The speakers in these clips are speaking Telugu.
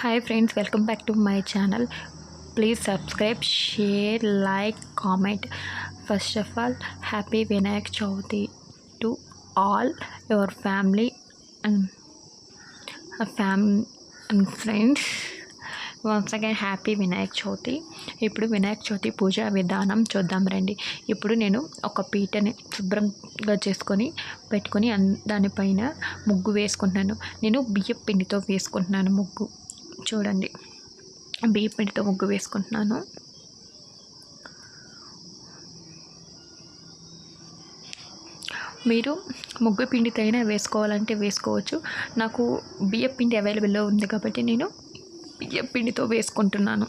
Hi friends welcome back to my channel please subscribe share like comment first of all happy Vinayak Chavithi to all your family and fam and friends once again happy Vinayaka Chavithi ఇప్పుడు వినాయక చవితి పూజా విధానం చూద్దాం రండి. ఇప్పుడు నేను ఒక పీటని శుభ్రంగా చేసుకొని పెట్టుకొని దానిపైన ముగ్గు వేసుకుంటున్నాను. నేను బియ్యం పిండితో వేసుకుంటున్నాను ముగ్గు. చూడండి. బియ్యం పిండితో ముగ్గు వేసుకుంటున్నాను. మీరు ముగ్గు పిండితో అయినా వేసుకోవాలంటే వేసుకోవచ్చు. నాకు బియ్యం పిండి అవైలబుల్లో ఉంది కాబట్టి నేను బియ్యం పిండితో వేసుకుంటున్నాను.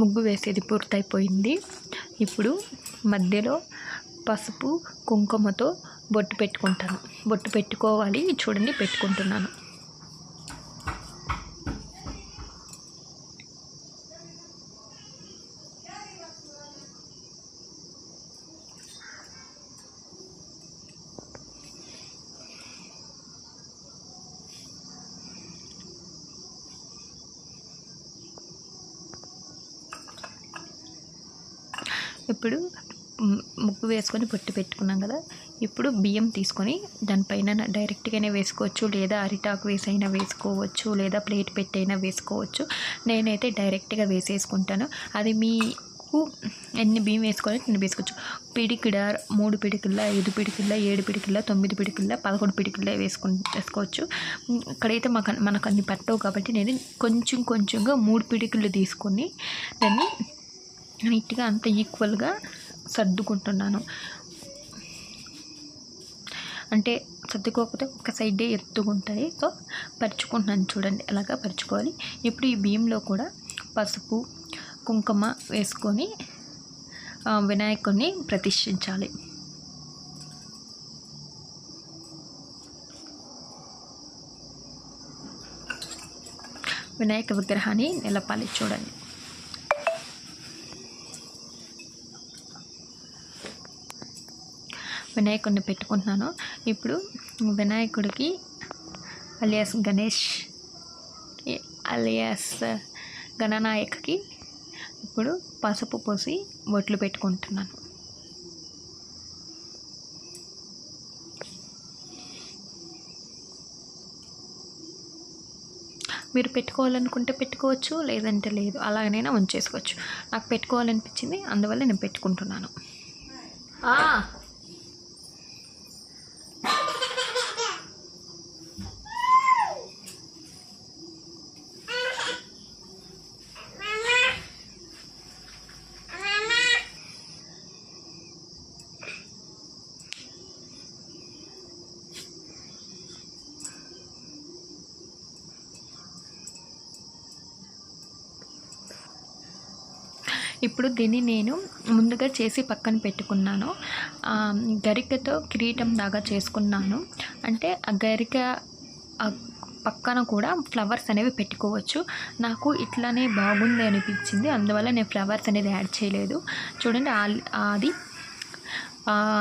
ముగ్గు వేసేది పూర్తయిపోయింది. ఇప్పుడు మధ్యలో పసుపు కుంకుమతో బొట్టు పెట్టుకుంటాను. బొట్టు పెట్టుకోవాలి. చూడండి పెట్టుకుంటున్నాను. ఇప్పుడు ముగ్గు వేసుకొని పొట్టి పెట్టుకున్నాం కదా. ఇప్పుడు బియ్యం తీసుకొని దానిపైన డైరెక్ట్గానే వేసుకోవచ్చు. లేదా అరిటాకు వేసైనా వేసుకోవచ్చు. లేదా ప్లేట్ పెట్టైనా వేసుకోవచ్చు. నేనైతే డైరెక్ట్గా వేసేసుకుంటాను. అది మీకు ఎన్ని బియ్యం వేసుకోవాలి నేను వేసుకోవచ్చు. పిడికిడ మూడు పిడికిళ్ళ ఐదు పిడికిళ్ళ ఏడు పిడికిళ్ళ తొమ్మిది పిడికిళ్ళ పదకొండు పిడికిళ్ళ వేసుకుని వేసుకోవచ్చు. ఇక్కడైతే మాకు మనకు అన్ని పట్టవు కాబట్టి నేను కొంచెం కొంచెంగా మూడు పిడికిళ్ళు తీసుకొని దాన్ని నీట్గా అంత ఈక్వల్గా సర్దుకుంటున్నాను. అంటే సర్దుకోకపోతే ఒక సైడే ఎత్తుకుంటాయి. సో పరుచుకుంటున్నాను చూడండి ఎలాగా పరుచుకోవాలి. ఇప్పుడు ఈ బియ్యంలో కూడా పసుపు కుంకుమ వేసుకొని వినాయకుడిని ప్రతిష్ఠించాలి. వినాయక విగ్రహాన్ని నిలపాలి చూడండి. వినాయకుడిని పెట్టుకుంటున్నాను. ఇప్పుడు వినాయకుడికి అలియాస్ గణేష్ అలియాస్ గణనాయక్కి ఇప్పుడు పసుపు పోసి బొట్లు పెట్టుకుంటున్నాను. మీరు పెట్టుకోవాలనుకుంటే పెట్టుకోవచ్చు లేదంటే లేదు అలాగనైనా ఉంచేసుకోవచ్చు. నాకు పెట్టుకోవాలనిపించింది అందువల్ల నేను పెట్టుకుంటున్నాను. ఇప్పుడు దీన్ని నేను ముందుగా చేసి పక్కన పెట్టుకున్నాను. గరికతో కిరీటం లాగా చేసుకున్నాను. అంటే ఆ గరిక పక్కన కూడా ఫ్లవర్స్ అనేవి పెట్టుకోవచ్చు. నాకు ఇట్లానే బాగుంది అనిపించింది. అందువల్ల నేను ఫ్లవర్స్ అనేది యాడ్ చేయలేదు. చూడండి ఆ- అది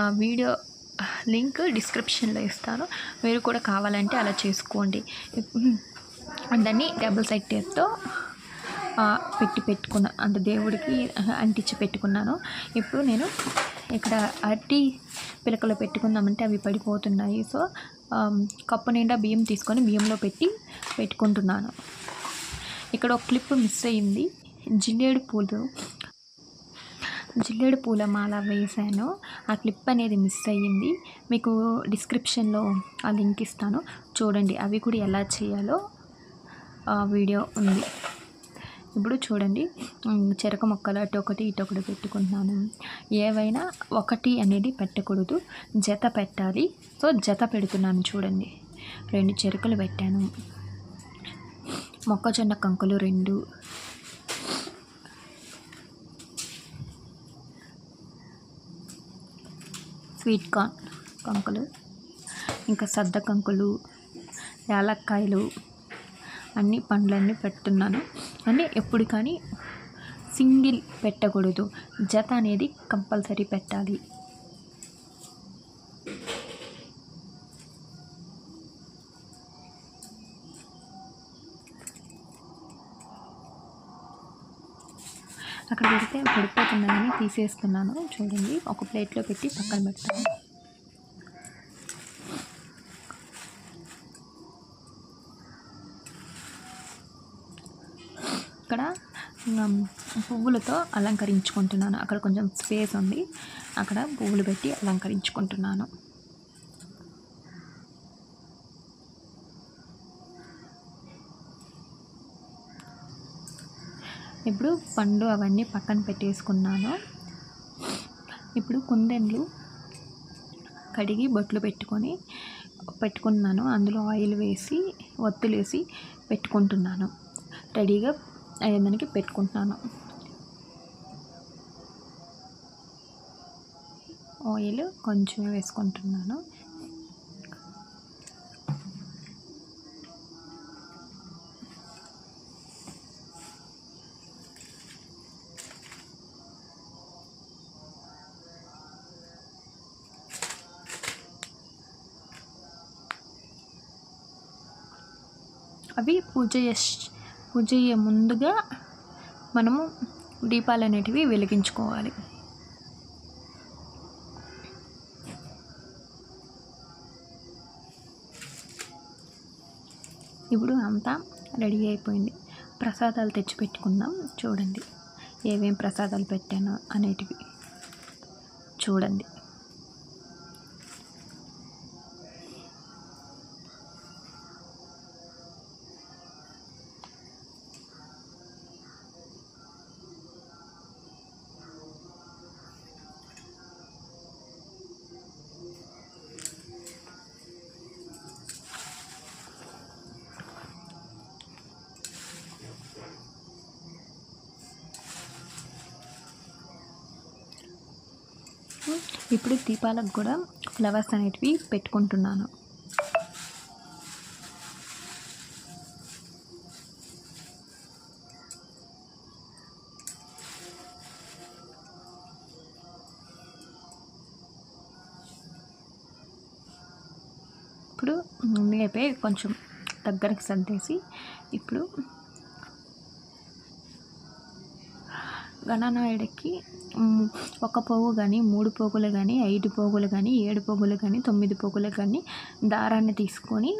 వీడియో లింక్ డిస్క్రిప్షన్లో ఇస్తాను. మీరు కూడా కావాలంటే అలా చేసుకోండి. దాన్ని డబుల్ సైడ్ టేప్తో పెట్టి పెట్టుకున్న అంత దేవుడికి అంటించి పెట్టుకున్నాను. ఇప్పుడు నేను ఇక్కడ అరటి పిలకలు పెట్టుకుందామంటే అవి పడిపోతున్నాయి. సో కప్పు నిండా బియ్యం తీసుకొని బియ్యంలో పెట్టి పెట్టుకుంటున్నాను. ఇక్కడ ఒక క్లిప్ మిస్ అయింది. జిల్లేడు పూలు జిల్లేడు పూల మాల వేశాను. ఆ క్లిప్ అనేది మిస్ అయ్యింది. మీకు డిస్క్రిప్షన్లో ఆ లింక్ ఇస్తాను. చూడండి అవి కూడా ఎలా చేయాలో ఆ వీడియో ఉంది. ఇప్పుడు చూడండి చెరక మొక్కలు అటు ఒకటి ఇటు ఒకటి పెట్టుకుంటున్నాను. ఏవైనా ఒకటి అనేది పెట్టకూడదు. జత పెట్టాలి. సో జత పెడుతున్నాను చూడండి. రెండు చెరుకులు పెట్టాను. మొక్కజొన్న కంకులు రెండు. స్వీట్ కార్న్ కంకులు. ఇంకా సద్ద కంకులు యాలక్కాయలు. అన్ని పండ్లన్నీ పెడుతున్నాను. అంటే ఎప్పుడు కానీ సింగిల్ పెట్టకూడదు. జత అనేది కంపల్సరీ పెట్టాలి. అక్కడ పెడితే పడిపోతున్నాయని తీసేస్తున్నాను. చూడండి ఒక ప్లేట్లో పెట్టి పక్కన పెడతాను. ఇక్కడ పువ్వులతో అలంకరించుకుంటున్నాను. అక్కడ కొంచెం స్పేస్ ఉంది. అక్కడ పువ్వులు పెట్టి అలంకరించుకుంటున్నాను. ఇప్పుడు పండు అవన్నీ పక్కన పెట్టేసుకున్నాను. ఇప్పుడు కుందెండ్లు కడిగి బొట్లు పెట్టుకొని పెట్టుకున్నాను. అందులో ఆయిల్ వేసి ఒత్తులు వేసి పెట్టుకుంటున్నాను. రెడీగా అయ్యేదానికి పెట్టుకుంటున్నాను. ఆయిల్ కొంచెం వేసుకుంటున్నాను. అవి పూజ చేస్- ముందుగా మనము దీపాలు అనేటివి వెలిగించుకోవాలి. ఇప్పుడు అంతా రెడీ అయిపోయింది. ప్రసాదాలు తెచ్చి పెట్టుకుందాం చూడండి ఏమేం ప్రసాదాలు పెట్టాను అనేటివి. చూడండి. ఇప్పుడు దీపాలకు కూడా ఫ్లవర్స్ అనేటివి పెట్టుకుంటున్నాను. ఇప్పుడు లేపే కొంచెం దగ్గరికి సర్దేసి ఇప్పుడు గణనాయుడికి ఒక పోగు కానీ మూడు పోగులు కానీ ఐదు పోగులు కానీ ఏడు పోగులు కానీ తొమ్మిది పోగులు కానీ దారాన్ని తీసుకొని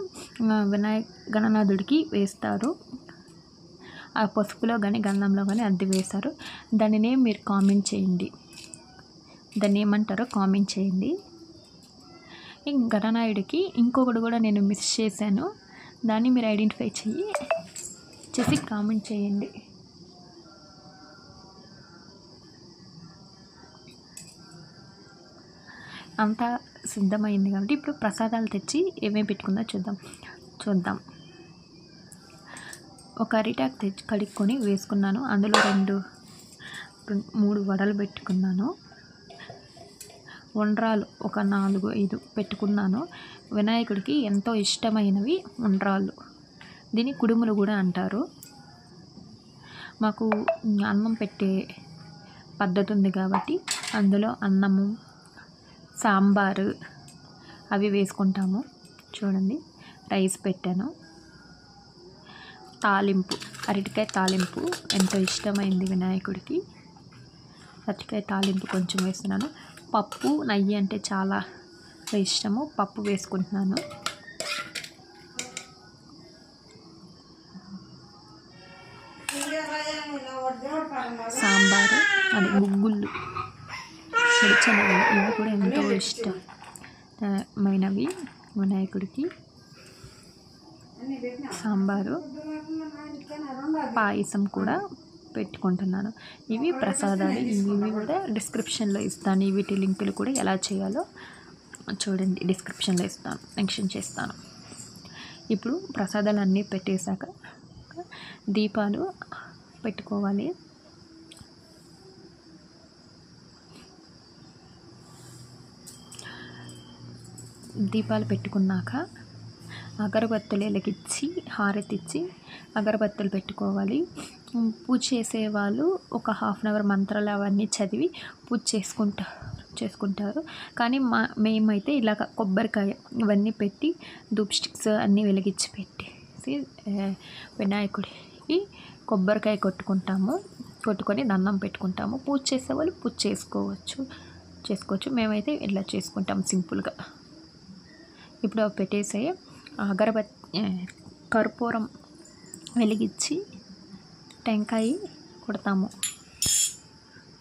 వినాయక గణనాథుడికి వేస్తారు. ఆ పసుపులో కానీ గంధంలో కానీ అద్దె వేస్తారు దానినే మీరు కామెంట్ చేయండి. దాన్ని ఏమంటారో కామెంట్ చేయండి. గణనాయుడికి ఇంకొకటి కూడా నేను మిస్ చేశాను. దాన్ని మీరు ఐడెంటిఫై చెయ్యి. చేసి కామెంట్ చేయండి. అంతా సిద్ధమైంది కాబట్టి ఇప్పుడు ప్రసాదాలు తెచ్చి ఏమేమి పెట్టుకుందో చూద్దాం. చూద్దాం. ఒక అరిటాక్ తెచ్చి కడుక్కొని వేసుకున్నాను. అందులో రెండు మూడు వడలు పెట్టుకున్నాను. ఉండ్రాలు ఒక నాలుగు ఐదు పెట్టుకున్నాను. వినాయకుడికి ఎంతో ఇష్టమైనవి ఉండ్రాళ్ళు. దీన్ని కుడుములు కూడా అంటారు. మాకు అన్నం పెట్టే పద్ధతి ఉంది కాబట్టి అందులో అన్నము సాంబారు అవి వేసుకుంటాము. చూడండి రైస్ పెట్టాను. తాలింపు అరటికాయ తాలింపు ఎంతో ఇష్టమైంది వినాయకుడికి. అరటికాయ తాలింపు కొంచెం వేస్తున్నాను. పప్పు నెయ్యి అంటే చాలా ఇష్టము. పప్పు వేసుకుంటున్నాను. కూడా మైనవి వినాయకుడికి సాంబారు పాయసం కూడా పెట్టుకుంటున్నాను. ఇవి ప్రసాదాలు ఇవి కూడా డిస్క్రిప్షన్లో ఇస్తాను. వీటి లింకులు కూడా ఎలా చేయాలో చూడండి డిస్క్రిప్షన్లో ఇస్తాను మెన్షన్ చేస్తాను. ఇప్పుడు ప్రసాదాలు అన్నీ పెట్టేశాక దీపాలు పెట్టుకోవాలి. దీపాలు పెట్టుకున్నాక అగరబత్తులు వెలిగించి హారతిచ్చి అగరబత్తులు పెట్టుకోవాలి. పూజ చేసేవాళ్ళు ఒక హాఫ్ అన్ అవర్ మంత్రాలు అవన్నీ చదివి పూజ చేసుకుంటారు చేసుకుంటారు. కానీ మా మేమైతే ఇలాగ కొబ్బరికాయ ఇవన్నీ పెట్టి ధూప్ స్టిక్స్ అన్నీ వెలిగించి పెట్టేసి వినాయకుడికి కొబ్బరికాయ కొట్టుకుంటాము. కొట్టుకొని దండం పెట్టుకుంటాము. పూజ చేసేవాళ్ళు పూజ చేసుకోవచ్చు చేసుకోవచ్చు. మేమైతే ఇట్లా చేసుకుంటాం సింపుల్గా. ఇప్పుడు అవి పెట్టేసి అగరబత్తి కర్పూరం వెలిగించి టెంకాయ కొడతాము.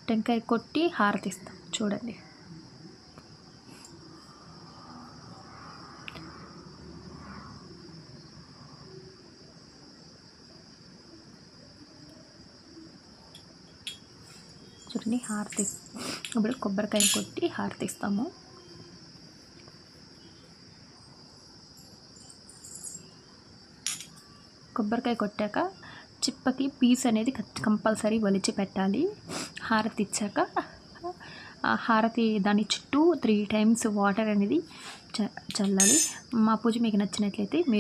టెంకాయ కొట్టి హారతిస్తాం. చూడండి. చూడండి హారతి. ఇప్పుడు కొబ్బరికాయ కొట్టి హారతిస్తాము. కొబ్బరికాయ కొట్టాక చిప్పకి పీస్ అనేది కంపల్సరీ ఒలిచి పెట్టాలి. హారతి ఇచ్చాక ఆ హారతి దాని చుట్టూ త్రీ టైమ్స్ వాటర్ అనేది చ చల్లాలి. మా పూజ మీకు నచ్చినట్లయితే మీరు